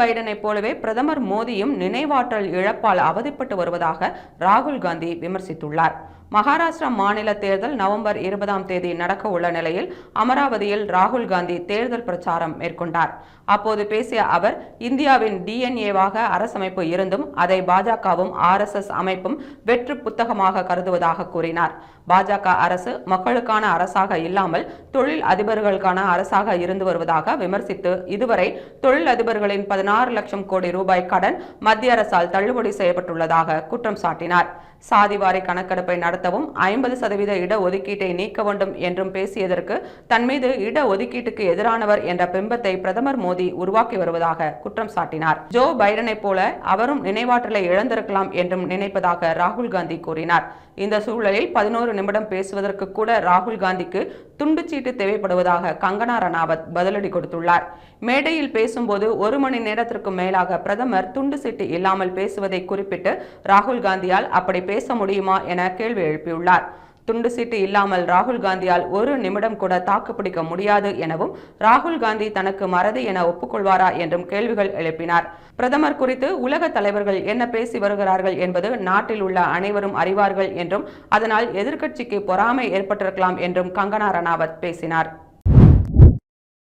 பைடனை போலவே பிரதமர் மோடியும் நினைவாற்றல் இழப்பால் அவதிப்பட்டு வருவதாக ராகுல் காந்தி விமர்சித்துள்ளார். மகாராஷ்டிரா மாநில தேர்தல் நவம்பர் இருபதாம் தேதி நடக்க உள்ள நிலையில் அமராவதியில் ராகுல் காந்தி தேர்தல் பிரச்சாரம் மேற்கொண்டார். அப்போது பேசிய அவர் இந்தியாவின் டிஎன்ஏவாக அரசமைப்பு இருந்தும் அதை பாஜகவும் ஆர்எஸ்எஸ் அமைப்பும் வெற்று புத்தகமாக கருதுவதாக கூறினார். பாஜக அரசு மக்களுக்கான அரசாக இல்லாமல் தொழில் அதிபர்களுக்கான அரசாக இருந்து வருவதாக விமர்சித்து இதுவரை தொழில் அதிபர்களின் பதினாறு பதினாறு லட்சம் கோடி ரூபாய் கடன் மத்திய அரசால் தள்ளுபடி செய்யப்பட்டுள்ளதாக குற்றம் சாட்டினார். சாதிவாரி கணக்கெடுப்பை நடத்தவும் ஐம்பது சதவீத இடஒதுக்கீட்டை நீக்க வேண்டும் என்றும் பேசியதற்கு தன் மீது இட எதிரானவர் என்ற பிம்பத்தை பிரதமர் மோடி உருவாக்கி வருவதாக குற்றம் சாட்டினார். ஜோ பைடனை போல அவரும் நினைவாற்றலை இழந்திருக்கலாம் என்றும் நினைப்பதாக ராகுல் காந்தி கூறினார். இந்த சூழலில் பதினோரு நிமிடம் பேசுவதற்கு கூட ராகுல் காந்திக்கு துண்டுச்சீட்டு தேவைப்படுவதாக கங்கனா ரணாவத் பதிலடி கொடுத்துள்ளார். மேடையில் பேசும்போது ஒரு மணி நேரம் நேரத்திற்கு மேலாக பிரதமர் துண்டு சீட்டு இல்லாமல் பேசுவதை குறிப்பிட்டு ராகுல் காந்தியால் அப்படி பேச முடியுமா என கேள்வி எழுப்பியுள்ளார். துண்டு சீட்டு இல்லாமல் ராகுல் காந்தியால் ஒரு நிமிடம் கூட தாக்குப்பிடிக்க முடியாது எனவும் ராகுல் காந்தி தனக்கு மறதி என ஒப்புக்கொள்வாரா என்றும் கேள்விகள் எழுப்பினார். பிரதமர் குறித்து உலக தலைவர்கள் என்ன பேசி வருகிறார்கள் என்பது நாட்டில் உள்ள அனைவரும் அறிவார்கள் என்றும் அதனால் எதிர்க்கட்சிக்கு பொறாமை ஏற்பட்டிருக்கலாம் என்றும் கங்கனா ரணாவத் பேசினார்.